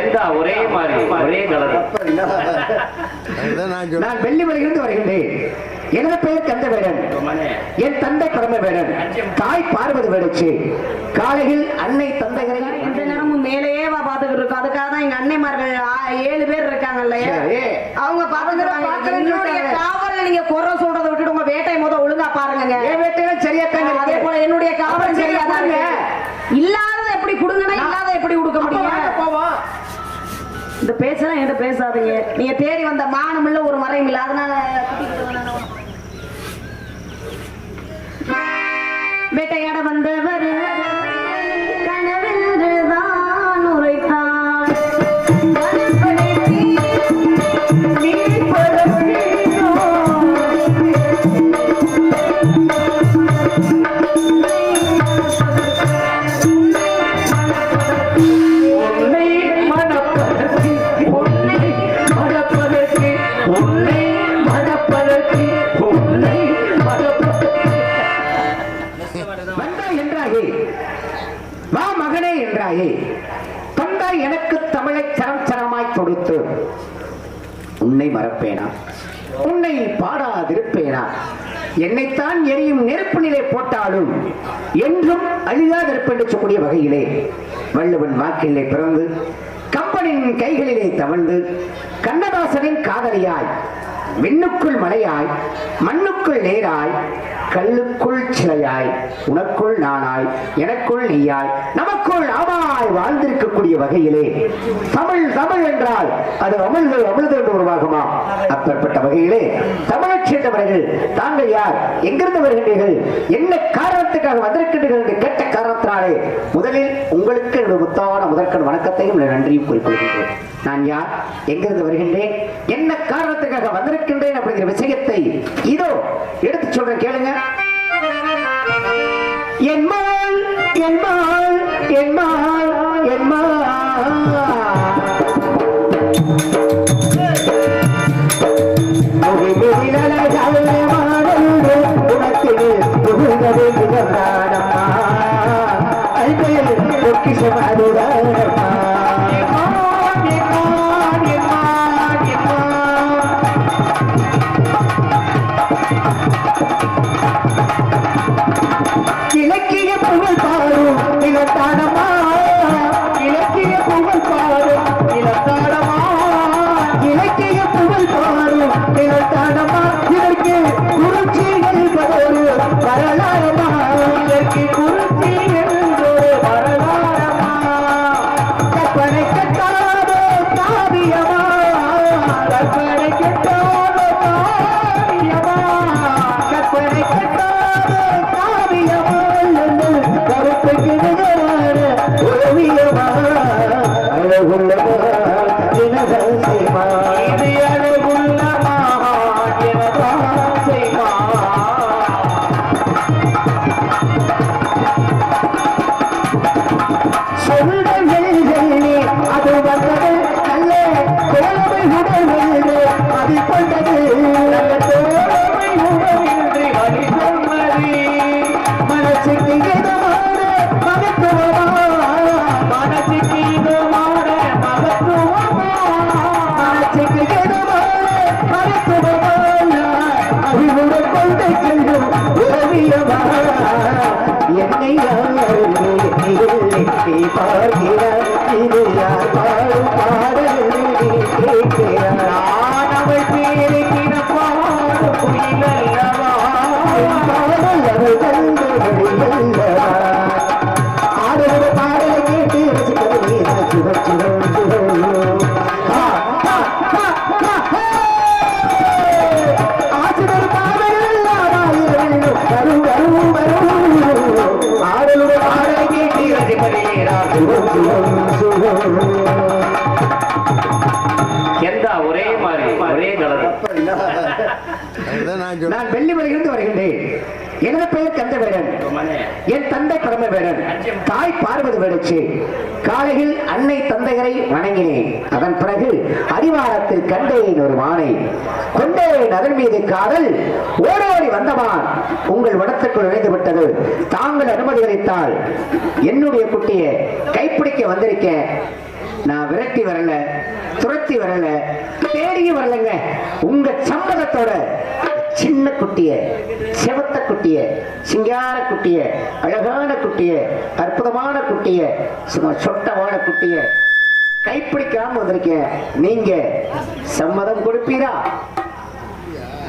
எந்த ஒரே மாதிரி ஒரே கலர். அதுதான் நான் சொல்றேன். நான் வெள்ளிமலையிலிருந்து வருகின்றேன். எனது பெயர் கந்தவேடன் என் தந்தை பரமவேடன் தாய் பார்வதி வேடச்சு காலையில் அன்னை தந்தைகளை இந்த நேரமும் மேலேயே வா பாத்துக்கிட்டு இருக்கோம். அதுக்காக தான் எங்க அன்னைமார்கள் ஏழு பேர் இருக்காங்கல்ல. அவங்க பாத்துக்கிறாங்க என்னுடைய காவலை நீங்க குறை சொல்றதை விட்டுட்டு உங்க வேட்டை முத ஒழுங்கா பாருங்க என் வேட்டையில சரியா தாங்க அதே இருக்கு. போல என்னுடைய காவல் அப்புறம் சரியா தான் சரியா இருக்கு. இல்லாததை எப்படி கொடுங்கன்னா இல்லாத எப்படி கொடுக்க அப்ப வாங்க முடியும் போவோம் இந்த பேச்செல்லாம் என்கிட்ட பேசாதீங்க. நீங்க தேடி வந்த மானம் இல்ல ஒரு மறையும் இல்ல. அதனால வேட்டையாட வந்து என்னைத்தான் எரியும் நெருப்பு நிலை போட்டாலும் என்றும் அழியாதிருப்பேன் என்று சொல்லக்கூடிய வகையிலே வள்ளுவன் வாக்கிலே பிறந்து கம்பனின் கைகளிலே தவழ்ந்து கண்ணதாசனின் காதலியாய் விண்ணுக்குள் மலையாய் மண்ணுக்குள் நேராய் கல்லுக்குள் சிலையாய் உனக்குள் நானாய் எனக்குள் நீயாய் நமக்குள் ஆமாய் வாழ்ந்திருக்கக்கூடிய வகையிலே தமிழ் தமிழ் என்றால் அது அமிழ்து அமிழ்து என்று உருவாகுமா? அப்பேற்பட்ட வகையிலே தமிழச் சேர்ந்தவர்கள் தாங்கள் யார்? எங்கிருந்து வருகின்றீர்கள் என்ன காரணத்துக்காக வந்திருக்கின்றீர்கள் என்று கேட்ட காரணத்தினாலே முதலில் உங்களுக்கு என்னுடைய முத்தான முதற்கண் வணக்கத்தையும் நன்றியும் குறிப்பிடுகின்றேன் நான் யார்? எங்கிருந்து வருகின்றேன்? என்ன காரணத்துக்காக வந்திருக்கின்றேன் அப்படிங்கிற விஷயத்தை இதோ எடுத்து சொல்றேன் கேளுங்க. என்மாள் என்மாள் என்மாள் என்மாள் நீ பார்க்கிறார் இது யார் நான் வெள்ளிமலையிலிருந்து வருகின்றேன். எனது பெயர் கந்தவேடன் என் தந்தை பரமவேடன் தாய் பார்வதி வேடச்சு காலையில் அன்னை தந்தையரை வணங்கினேன். அதன் பிறகு அடிவாரத்தில் கண்டேன் ஒரு மானை கொண்டேன் அதன் மீது காதல் ஓடோடி வந்தவான். உங்கள் வனத்துக்குள் நுழைந்து விட்டது தாங்கள் அனுமதி அளித்தால் என்னுடைய குட்டியை கைப்பிடிக்க வந்திருக்கேன். நான் விரட்டி வரல துரத்தி வரல தேடியும் வரலங்க. உங்க சம்மதத்தோட சின்ன குட்டிய செவத்த குட்டிய சிங்கார குட்டிய அழகான குட்டிய அற்புதமான குட்டிய சும்மா சொட்டமான குட்டிய கைப்பிடிக்காம வந்திருக்கேன் நீங்க சம்மதம் கொடுப்பீரா?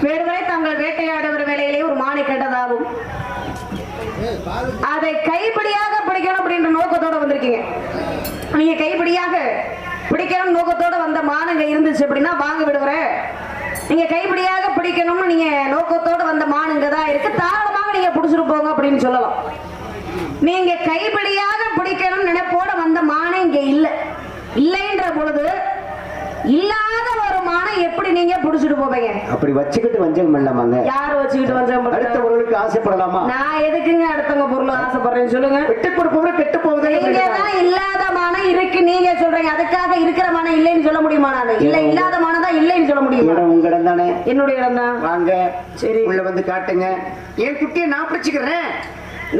வேறுவரை தாங்கள் வேட்டையாடுகிற வேலையிலே ஒரு மானை கண்டதாகும் அதை கைப்பிடியாக பிடிக்கணும் அப்படின்ற நோக்கத்தோட வந்திருக்கீங்க. நீங்க கைப்பிடியாக பிடிக்கணும் நோக்கத்தோட வந்த மானுங்க இருந்துச்சு அப்படின்னா வாங்க விடுவரேன் நீங்க கைப்பிடியாக பிடிக்கணும்னு நீங்க நோக்கத்தோட வந்த மானுங்க தான் இருக்கு. தாராளமாக நீங்க பிடிச்சிட்டு போங்க அப்படின்னு சொல்லலாம். நீங்க கைப்பிடியாக பிடிக்கணும் நினைப்போட வந்த மானே இங்க இல்லை. இல்லைன்ற பொழுது இல்லாத ஒரு மானை எப்படி நீங்க பிடிச்சிட்டு போவீங்க? அப்படி வச்சுக்கிட்டு வஞ்சகம் பண்ணலாமாங்க யார் வச்சுக்கிட்டு வந்தோம் அடுத்தவர்களுக்கு ஆசைப்படலாமா? நான் எதுக்குங்க அடுத்தவங்க பொருள் ஆசைப்படுறேன்னு சொல்லுங்க. விட்டு கொடுப்பவரை கெட்டு நீங்க தான் இல்லாத மனம் இருக்கு நீங்க சொல்றீங்க. அதுக்காக இருக்கிற மனம் இல்லைன்னு சொல்ல முடியுமா நான்? இல்ல இல்லாத மனம் தான் இல்லைன்னு சொல்ல முடியுமா? இடம் உங்களிடம் தானே? என்னுடைய இடம் தான். வாங்க சரி. உள்ள வந்து காட்டுங்க. என் குட்டியை நான் பிடிச்சுக்கிறேன்.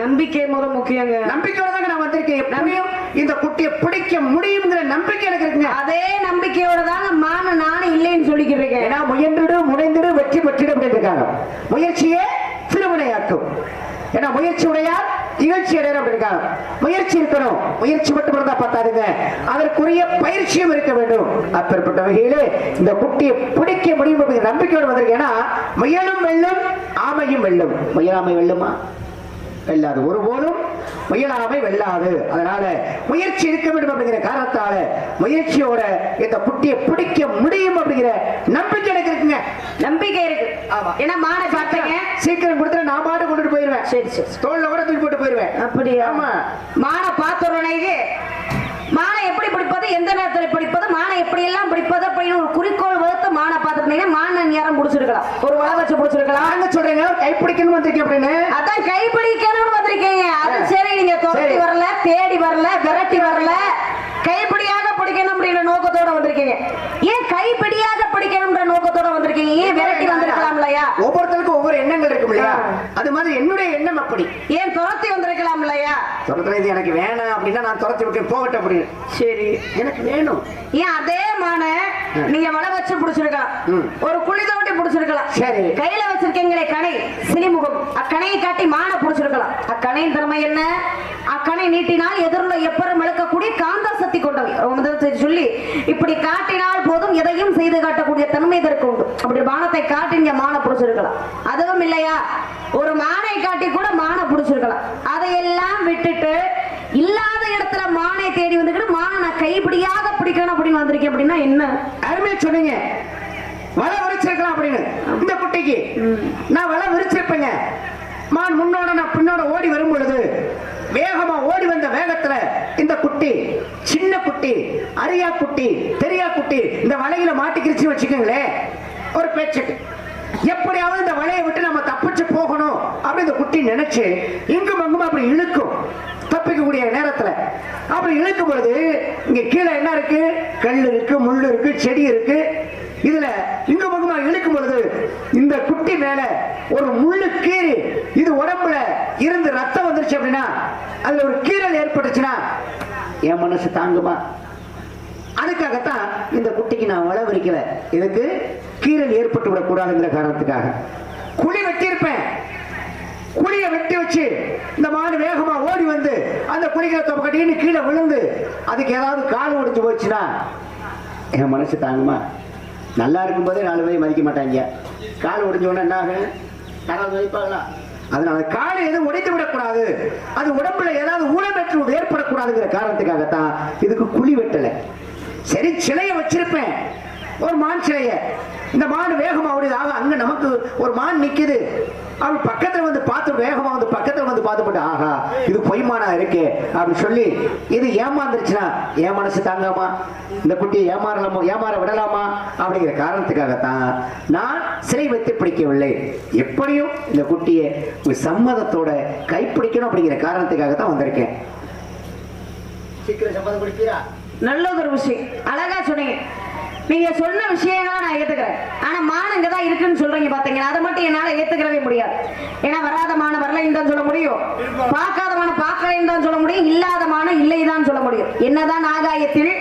நம்பிக்கை முத முக்கியங்க. நம்பிக்கையோட தாங்க நான் வந்திருக்கேன். எப்படியும் இந்த குட்டியை பிடிக்க முடியுங்கிற நம்பிக்கை எனக்கு இருக்குங்க. அதே நம்பிக்கையோட தாங்க மான நானும் இல்லைன்னு சொல்லிக்கிட்டு இருக்கேன் ஏன்னா முயன்றிடு முனைந்திடு வெற்றி பெற்றிடும் அப்படின்னு இருக்காங்க முயற்சியே திருவினையாக்கும் ஏன்னா முயற்சி உடையால் இகழ்ச்சி அடையணும் அப்படி இருக்காங்க முயற்சி இருக்கணும். முயற்சி மட்டும் இருந்தா பார்த்தாருங்க அதற்குரிய பயிற்சியும் இருக்க வேண்டும். அப்பேற்பட்ட வகையிலே இந்த குட்டியை பிடிக்க முடியும் அப்படிங்கிற நம்பிக்கையோடு வந்திருக்கேன். ஏன்னா முயலும் வெல்லும் ஆமையும் வெல்லும். முயலாமை வெல்லுமா? வெல்லாது. ஒருபோதும் முயலாமை வெல்லாது. அதனால முயற்சி இருக்க வேண்டும் அப்படிங்கிற காரணத்தால முயற்சியோட இந்த குட்டியை பிடிக்க முடியும் அப்படிங்கிற நம்பிக்கை எனக்கு இருக்குங்க. நம்பிக்கை இருக்கு. ஆமா. ஏன்னா மானை பார்த்தீங்க சீக்கிரம் கொடுத்துட்டு நான் பாட்டு கொண்டுட்டு போயிருவேன் சரி சரி தோல்ல கூட தூக்கி போட்டு போயிருவேன் அப்படியா? ஆமா. மானை பார்த்தோன்னே மானை எப்படி பிடிப்பது எந்த நேரத்தில் பிடிப்பது மானை எப்படி எல்லாம் பிடிப்பது அப்படின்னு ஒரு குறிக்கோள் வகுத்து மானை பார்த்துருந்தீங்கன்னா நேரம் பிடிச்சிருக்கலாம் ஒரு உழ வச்சு பிடிச்சிருக்கலாம் நாங்க சொல்றீங்க. கைப்பிடிக்கணும் வந்திருக்கேன் அப்படின்னு? அதான் கைப்பிடிக்கணும்னு வந்திருக்கீங்க. அது. சரி நீங்க துரத்தி. வரல தேடி வரல விரட்டி வரல. கைப்பிடியாக பிடிக்கணும் அப்படின்ற நோக்கத்தோட வந்திருக்கீங்க. ஏன் கைப்பிடியாக பிடிக்கணும்ன்ற நோக்கத்தோட வந்திருக்கீங்க? ஏன் விரட்டி வந்திருக்கலாம் இல்லையா? ஒவ்வொருத்தருக்கும் ஒவ்வொரு எண்ணங்கள் இருக்கும் இல்லையா. அது மாதிரி என்னுடைய எண்ணம் அப்படி. ஏன் துரத்தி வந்திருக்கலாம் இல்லையா? துரத்துல இது எனக்கு வேணாம் அப்படின்னா நான் துரத்தி விட்டு போகட்டும் அப்படின்னு சரி. எனக்கு வேணும். ஏன் அதே மானை நீங்க வலை வச்சு பிடிச்சிருக்கலாம். ஒரு குழி தோண்டி பிடிச்சிருக்கலாம். சரி. கையில வச்சிருக்கீங்களே கணை சிலிமுகம். அக்கணையை காட்டி மானை பிடிச்சிருக்கலாம். அக்கணையின் திறமை என்ன? அக்கணை நீட்டினால் எதிரில் எப்பறம் இழக்கக்கூடிய காந்த சக்தி கொண்டவை. உனது சொல்லி இப்படி காட்டினால் போதும் எதையும் செய்து காட்டக்கூடிய தன்மை இதற்கு உண்டு. அப்படி மானத்தை காட்டி இங்க மானை பிடிச்சிருக்கலாம். அதுவும் இல்லையா? ஒரு மானை காட்டி கூட மானை பிடிச்சிருக்கலாம். அதையெல்லாம் விட்டுட்டு இல்லாத இடத்துல மானை தேடி வந்துக்கிட்டு மானை நான் கைப்பிடியாக பிடிக்கணும் அப்படின்னு வந்திருக்கேன் அப்படின்னா என்ன? அருமையா சொன்னீங்க. வலை விரிச்சிருக்கலாம் அப்படின்னு. இந்த குட்டிக்கு. நான் வலை விரிச்சிருப்பேங்க. மான் முன்னோட நான் பின்னோட ஓடி வரும் பொழுது வேகமா ஓடி வந்த வேகத்துல இந்த குட்டி சின்ன குட்டி அரியா குட்டி பெரியா குட்டி இந்த வலையில மாட்டிக்கிருச்சுன்னு வச்சுக்கோங்களேன். ஒரு பேச்சுக்கு எப்படியாவது இந்த வலையை விட்டு நம்ம தப்பிச்சு போகணும் அப்படி இந்த குட்டி நினைச்சு இங்கும் அங்கும் அப்படி இழுக்கும். தப்பிக்கக்கூடிய நேரத்துல. அப்படி இழுக்கும் பொழுது இங்க கீழே என்ன இருக்கு? கல் இருக்கு முள் இருக்கு செடி இருக்கு. இதுல இங்கும் அங்குமா இழுக்கும் பொழுது இந்த குட்டி மேல ஒரு முள்ளு கீறி இது உடம்புல இருந்து ரத்தம் வந்துருச்சு அப்படின்னா அதுல ஒரு கீறல் ஏற்பட்டுச்சுன்னா என் மனசு தாங்குமா? அதுக்காகத்தான் இந்த குட்டிக்கு நான் வளவரிக்கல இதுக்கு கீறல் ஏற்பட்டு விடக்கூடாதுங்கிற காரணத்துக்காக. குழி வெட்டியிருப்பேன். குழியை வெட்டி வச்சு இந்த மாடு வேகமா ஓடி வந்து அந்த குழிகளை தொப்பக்கட்டின்னு கீழே விழுந்து அதுக்கு ஏதாவது கால் ஒடிச்சு போச்சுன்னா என் மனசு தாங்குமா? நல்லா இருக்கும்போதே நாலு பேர் மதிக்க மாட்டாங்க. கால் உடைஞ்ச உடனே என்ன ஆகும்? யாராவது மதிப்பாங்களா? அதனால காலை எதுவும் உடைத்து விடக்கூடாது. அது உடம்புல ஏதாவது ஊனமேற்று ஏற்படக்கூடாதுங்கிற காரணத்துக்காகத்தான் இதுக்கு குழி வெட்டலை. சரி சிலையை வச்சிருப்பேன். ஒரு மான் சிலைய. இந்த மான் வேகமா ஓடிது. ஆக அங்க நமக்கு ஒரு மான் நிக்குது. அவள் பக்கத்துல வந்து பார்த்து வேகமா வந்து வந்து பார்த்து போட்டு ஆஹா இது பொய்மானா இருக்கே அப்படின்னு சொல்லி இது ஏமாந்துருச்சுன்னா என் மனசு தாங்காமா? இந்த குட்டியை ஏமாறலாமா ஏமாற விடலாமா? அப்படிங்கிற காரணத்துக்காகத்தான் நான் சிறை வைத்து பிடிக்கவில்லை. எப்படியும் இந்த குட்டியை சம்மதத்தோட கைப்பிடிக்கணும் அப்படிங்கிற காரணத்துக்காக தான் வந்திருக்கேன் ஒரு விஷயம். அழகா சொன்னீங்க. நீங்க சொன்ன விஷயங்களை நான் ஏத்துக்கிறேன். ஆனா மான் இங்க தான் இருக்குன்னு சொல்றீங்க பாத்தீங்கன்னா அதை மட்டும் என்னால ஏத்துக்கிறவே முடியாது. ஏன்னா வராத மான வரலைன்னு தான் சொல்ல முடியும். பார்க்காத மான பார்க்கலைன்னு தான் சொல்ல முடியும். இல்லாத மான இல்லை தான் சொல்ல முடியும். என்னதான் ஆகாயத்தில்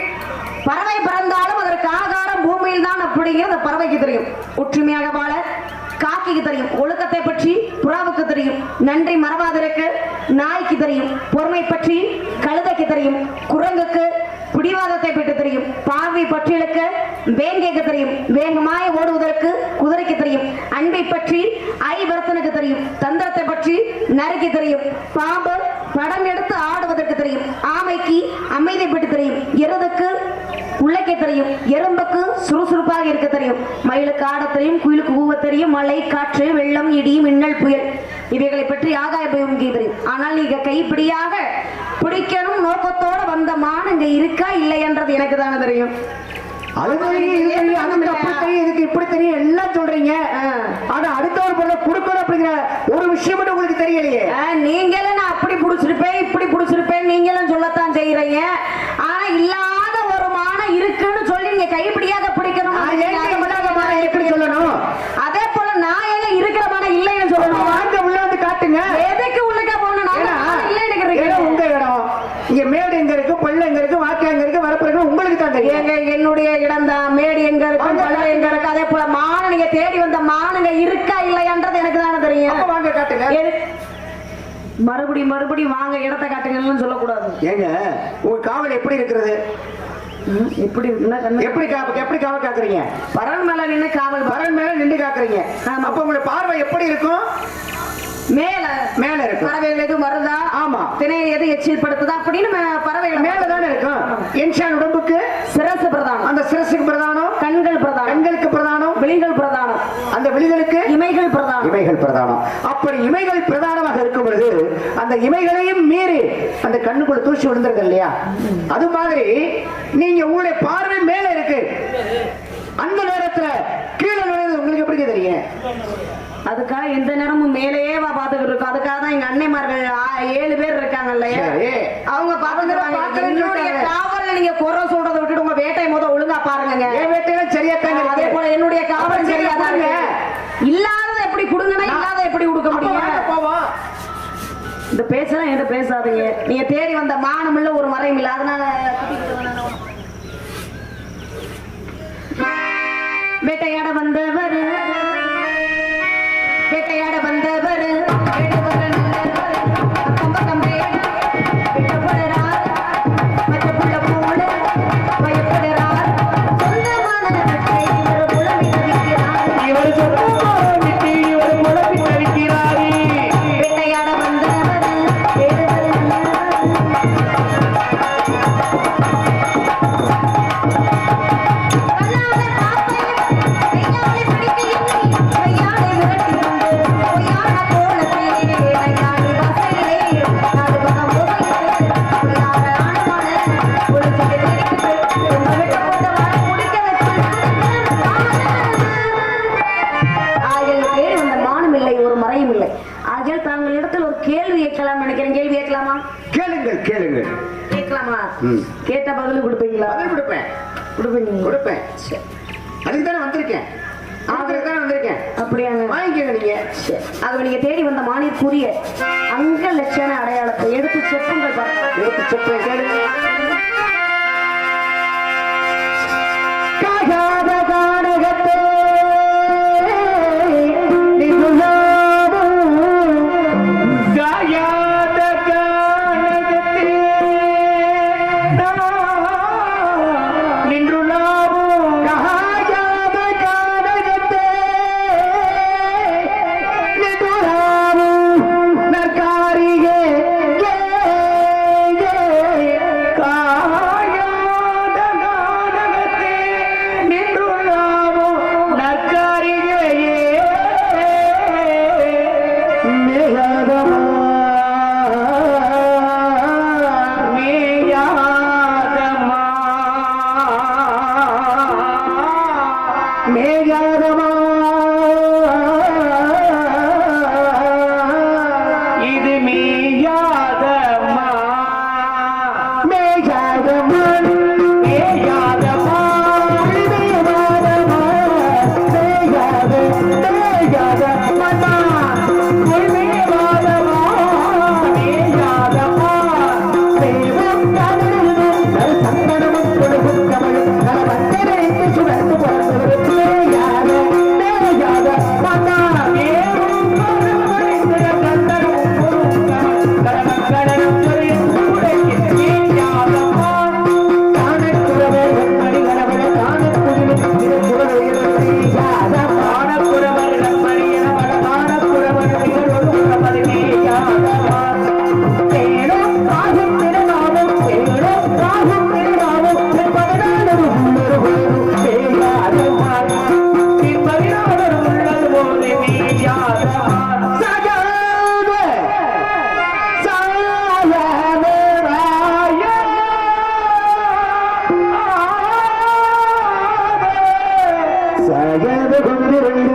பறவை பறந்தாலும் அதற்கு ஆகாரம் பூமியில் தான் அப்படிங்கிறது அந்த பறவைக்கு தெரியும். ஒற்றுமையாக வாழ காக்கிக்கு தெரியும். ஒழுக்கத்தை பற்றி புறாவுக்கு தெரியும். நன்றி மறவாதிருக்கு நாய்க்கு தெரியும். பொறுமை பற்றி கழுதைக்கு தெரியும். குரங்குக்கு பிடிவாதத்தை பெற்று தெரியும். பார்வை பற்றியலுக்கு வேங்கைக்கு தெரியும். வேகமாய் ஓடுவதற்கு குதிரைக்கு தெரியும். அன்பை பற்றி ஐவர்த்தனுக்கு தெரியும். தந்திரத்தை பற்றி நறுக்கு தெரியும். பாம்பு படம் எடுத்து ஆடுவதற்கு தெரியும். ஆமைக்கு அமைதி பெற்று தெரியும். எருதுக்கு உள்ளக்கே தெரியும். எறும்புக்கு சுறுசுறுப்பாக இருக்க தெரியும். மயிலுக்கு ஆட தெரியும். குயிலுக்கு ஊவ தெரியும். மழை காற்று வெள்ளம் இடி மின்னல் புயல். இவைகளை பற்றி ஆகாய பயம் தெரியும். ஆனால் நீங்க கைப்பிடியாக பிடிக்கணும் நோக்கத்தோட வந்த மான் இங்க இருக்கா இல்லையன்றது எனக்கு தானே தெரியும். அது இதுக்கு இப்படி தெரியும். எல்லாம் சொல்றீங்க. ஆனா அடுத்தவர் பொருளை கொடுக்கணும் அப்படிங்கிற ஒரு விஷயம் மட்டும் உங்களுக்கு தெரியலையே. நீங்களும் நான் அப்படி புடிச்சிருப்பேன் இப்படி புடிச்சிருப்பேன் நீங்களும் சொல்லத்தான் செய்யறீங்க ஆனா இல்லாத ஒரு மானம் இருக்குன்னு சொல்லி நீங்க கைப்பிடியாக பிடிக்கணும் நான் ஏங்க இல்லாத மானம் இருக்குன்னு சொல்லணும்? அதே போல நான் எங்க இருக்கிற மானம் இல்லைன்னு சொல்லணும் வாங்க உள்ள வந்து காட்டுங்க எதுக்கு உள்ளக்க போகணும் நான் ஏன்னா, மானம் இல்லைன்னு இடம் இருக்கிறீங்க உங்க இடம் இங்க மேடு எங்க இருக்கு பள்ளம் எங்க இருக்கு வாக்கு எங்க இருக்கு வரப்பு இருக்கு உங்களுக்கு தான் தெரியும் எங்க என்னுடைய இடம் தான் மேடு எங்க இருக்கு வாங்க. பள்ளம் எங்க இருக்கு அதே போல மானம் நீங்க தேடி வந்த மானுங்க இருக்கா இல்லையான்றது எனக்கு தானே அப்ப தெரியும் வாங்க காட்டுங்க எது- மறுபடியும் மறுபடியும் வாங்க இடத்த காட்டுங்கன்னு சொல்லக்கூடாது. ஏங்க உங்க காவல் எப்படி இருக்கிறது? கண்ணு? எப்படி காவல் எப்படி காவல் காக்குறீங்க? பரன் மேல நின்னு காவல் பரன் மேல நின்று காக்குறீங்க. அப்ப உங்களுடைய பார்வை எப்படி இருக்கும்? மேல. மேல இருக்கும். பறவைகள் எதுவும் வருதா? ஆமா. திணை எது எச்சில் படுத்துதா அப்படின்னு பறவைகள் மேல தானே இருக்கும். என்ஷான் உடம்புக்கு? சிரசு பிரதானம். அந்த சிரசுக்கு பிரதானம்? கண்கள் பிரதானம். கண்களுக்கு பிரதானம்? விழிகள் பிரதானம். அந்த விழிகளுக்கு? இமைகள் பிரதானம். அப்படி இமைகள் பிரதானமாக இருக்கும் பொழுது அந்த இமைகளையும் மீறி அந்த கண்ணுக்குள்ள தூசி விழுந்திருக்கு இல்லையா? அது மாதிரி நீங்க உங்களுடைய பார்வை மேல இருக்கு. அந்த நேரத்துல கீழே நுழைவது உங்களுக்கு எப்படி தெரியும்? அதுக்காக எந்த நேரமும் மேலேயே பாத்துக்கிட்டு இருக்கோம். அதுக்காக தான் எங்க அன்னைமார்கள் ஏழு பேர் இருக்காங்க இல்லையா. அவங்க பாத்துக்கிறாங்க. காவல்ல நீங்க குறை சொல்றதை விட்டுட்டு உங்க வேட்டையை முத ஒழுங்கா பாருங்க என் வேட்டையில சரியா தாங்க அதே போல என்னுடைய காவல் சரியா தான் சரியா இருக்கு. இல்லாததை எப்படி கொடுங்கன்னா நான்- இல்லாத எப்படி கொடுக்க முடியும் போவோம் இந்த பேச்செல்லாம் என்கிட்ட பேசாதீங்க. நீங்க தேடி வந்த மானம் இல்ல ஒரு மறையும் இல்ல. அதனால வேட்டையாட வந்தவர் மறையும் இல்லை ஆகியால் தாங்கள் இடத்தில் ஒரு கேள்வி கேட்கலாம் நினைக்கிறேன். கேள்வி கேட்கலாமா கேளுங்கள் கேளுங்கள். கேட்கலாமா. கேட்ட பதில் கொடுப்பீங்களா? பதில் கொடுப்பேன். கொடுப்பீங்க. கொடுப்பேன். அதுக்கு தானே வந்திருக்கேன். தேடி வந்த மானியற்குரிய அங்க லட்சண அடையாளத்தை எடுத்து செப்புங்கள் எடுத்து செப்பேன் எனது குதிரை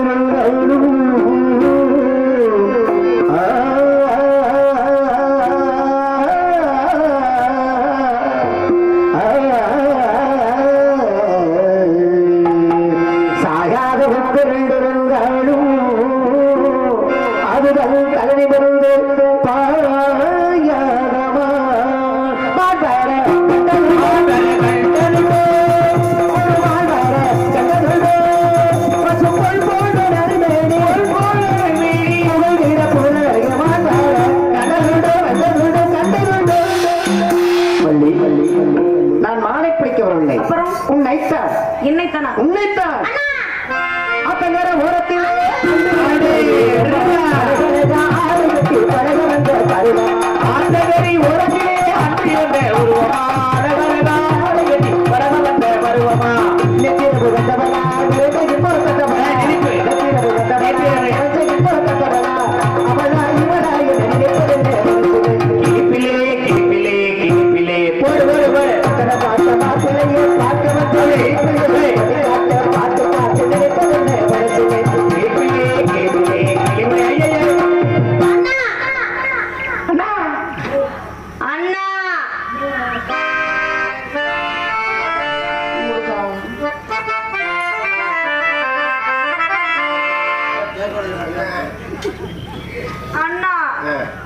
அண்ணா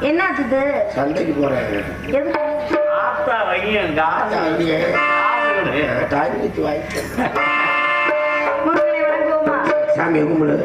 என்ன ஆச்சு சண்டைக்கு போறேன். ஆத்தா வைங்க ஆத்தா வைங்க தாய்க்கு வாய்க்கு சாமி கும்பிடு.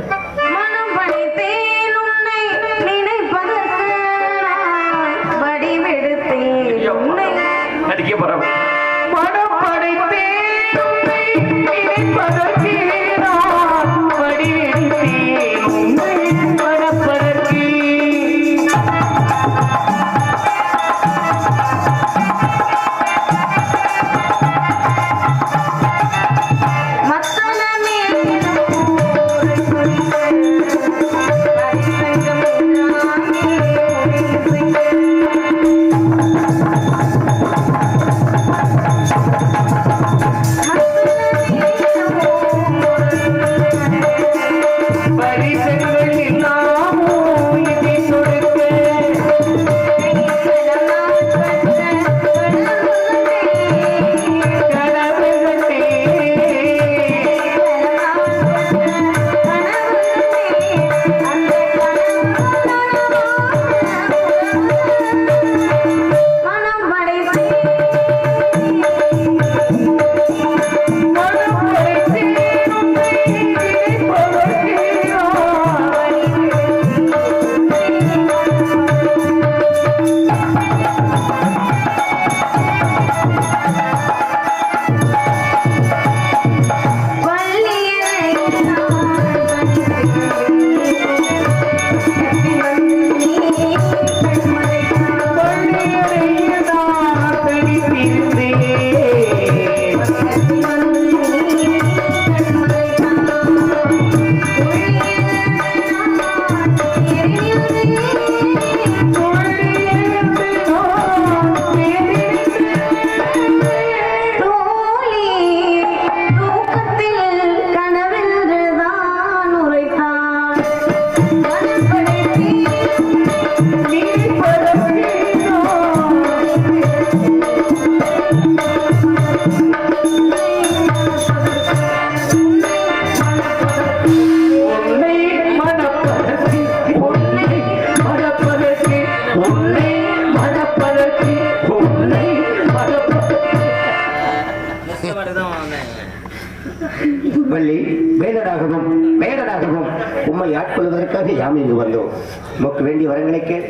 நமக்கு வேண்டிய வரங்களை கேள்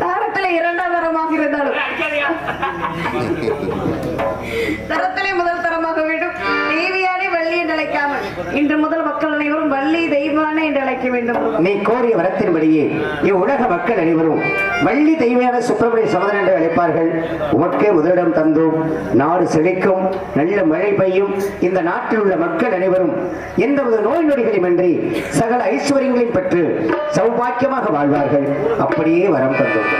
தாரத்தில் இரண்டாம் வரமாக இருந்தாலும். நீ கோரிய வரத்தின்படியே இவ்வுலக மக்கள் அனைவரும் வள்ளி தெய்வீன சுப்பிரமணிய சோதனை என்று அழைப்பார்கள். உமக்கே முதலிடம் தந்தோம். நாடு செழிக்கும். நல்ல மழை பெய்யும். இந்த நாட்டில் உள்ள மக்கள் அனைவரும் எந்த ஒரு நோய் நொடிகளுமின்றி சகல ஐஸ்வர்யங்களையும் பெற்று சௌபாக்கியமாக வாழ்வார்கள். அப்படியே வரம் தந்தோம்.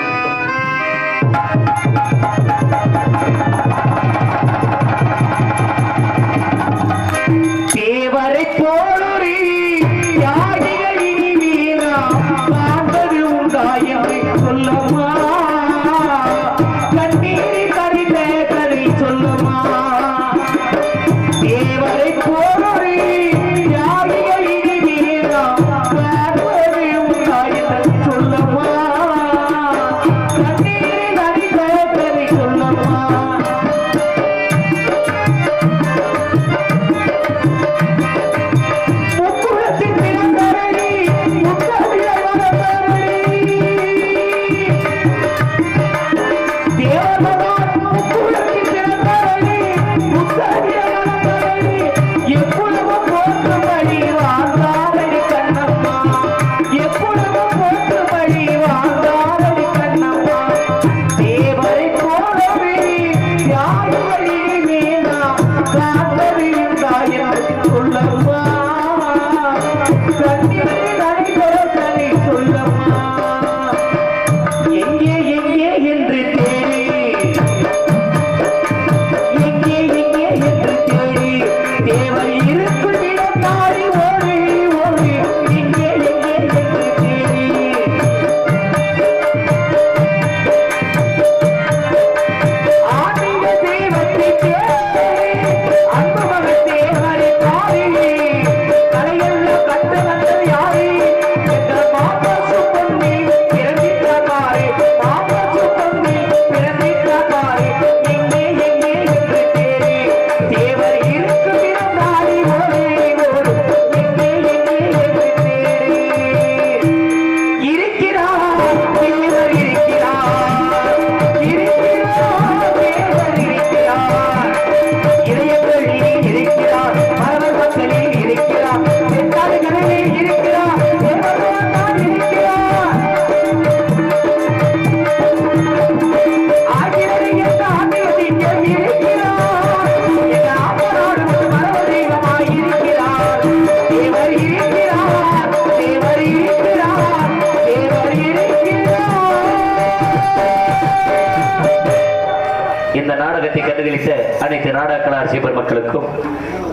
அனைத்து நாடக கலாசிய மக்களுக்கும்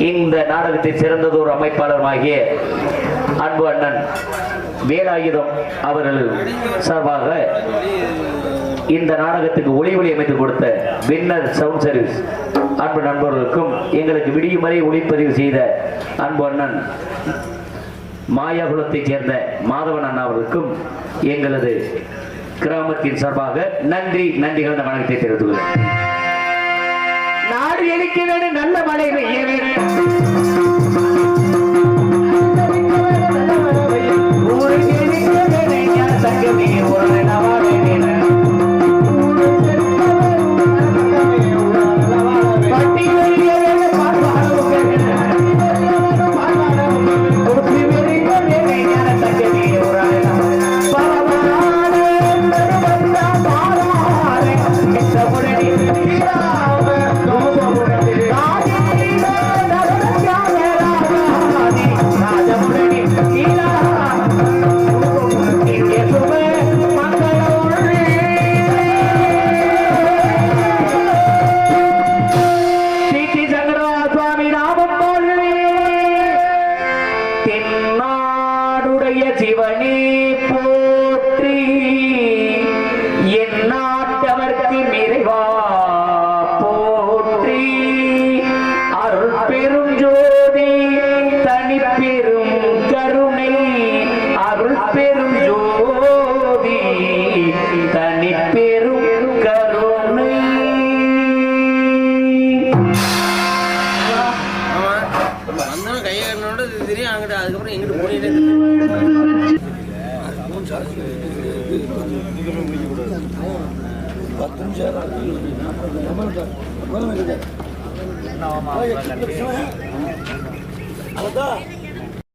இந்த நாடகத்தை சிறந்ததோர் அமைப்பாளருமாகிய அன்பு அண்ணன் வேலாயுதம் அவர்கள் சார்பாக இந்த நாடகத்துக்கு ஒளி ஒளி அமைத்து கொடுத்த வின்னர் சவுண்ட் சர்வீஸ் அன்பு நண்பர்களுக்கும் எங்களுக்கு விடியும் வரை ஒளிப்பதிவு செய்த அன்பு அண்ணன் மாயாகுலத்தைச் சேர்ந்த மாதவன் அண்ணா அவர்களுக்கும் எங்களது கிராமத்தின் சார்பாக நன்றி நன்றிகள் வணக்கத்தை தெரிவித்துள்ளேன் இருக்கிறது நல்ல மனைவி